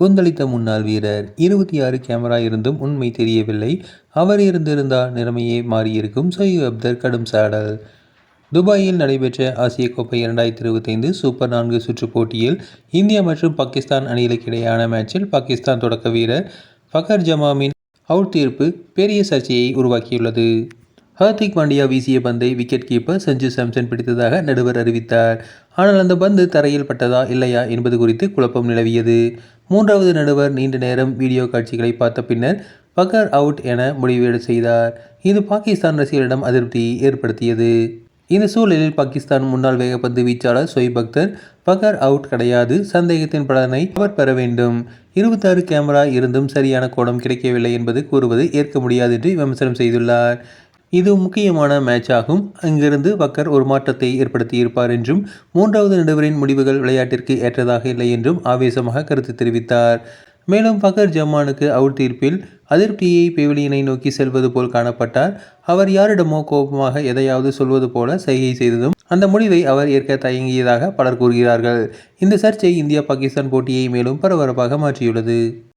கொந்தளித்த முன்னாள் வீரர். இருபத்தி ஆறு கேமரா இருந்தும் உண்மை தெரியவில்லை. அவர் இருந்திருந்தால் நிலைமையே மாறியிருக்கும் சொய்ப் அப்தர் கடும் சாடல். துபாயில் நடைபெற்ற ஆசிய கோப்பை இரண்டாயிரத்தி இருபத்தைந்து சூப்பர் நான்கு சுற்றுப் போட்டியில் இந்தியா மற்றும் பாகிஸ்தான் அணிகளுக்கிடையான மேட்சில் பாகிஸ்தான் தொடக்க வீரர் ஃபகர் ஜமாமின் அவுட் தீர்ப்பு பெரிய சர்ச்சையை உருவாக்கியுள்ளது. ஹார்திக் பாண்டியா வீசிய பந்தை விக்கெட் கீப்பர் சஞ்சு சாம்சன் பிடித்ததாக நடுவர் அறிவித்தார். ஆனால் அந்த பந்து தரையில் பட்டதா இல்லையா என்பது குறித்து குழப்பம் நிலவியது. மூன்றாவது நடுவர் நீண்ட நேரம் வீடியோ காட்சிகளை பார்த்த பின்னர் பகர் அவுட் என முடிவு செய்தார். இது பாகிஸ்தான் ரசிகர்களிடம் அதிருப்தியை ஏற்படுத்தியது. இந்த சூழலில் பாகிஸ்தான் முன்னாள் வேகப்பந்து வீச்சாளர் சொய்ப் அக்தர் பகர் அவுட் கிடையாது சந்தேகத்தின் பலனை அவர் பெற வேண்டும். இருபத்தாறு கேமரா இருந்தும் சரியான கோணம் கிடைக்கவில்லை என்பது கூறுவது ஏற்க முடியாது என்று விமர்சனம் செய்துள்ளார். இது முக்கியமான மேட்ச் ஆகும். அங்கிருந்து பக்கர் ஒரு மாற்றத்தை ஏற்படுத்தியிருப்பார் என்றும் மூன்றாவது நடுவரின் முடிவுகள் விளையாட்டிற்கு ஏற்றதாக இல்லை என்றும் ஆவேசமாக கருத்து தெரிவித்தார். மேலும் பக்கர் ஜமானுக்கு அவுட் தீர்ப்பில் அதிருப்தியை பெவிலியனை நோக்கி செல்வது போல் காணப்பட்டார். அவர் யாரிடமோ கோபமாக எதையாவது சொல்வது போல சைகை செய்ததும் அந்த முடிவை அவர் ஏற்க தயங்கியதாக பலர் கூறுகிறார்கள். இந்த சர்ச்சை இந்தியா பாகிஸ்தான் போட்டியை மேலும் பரபரப்பாக மாற்றியுள்ளது.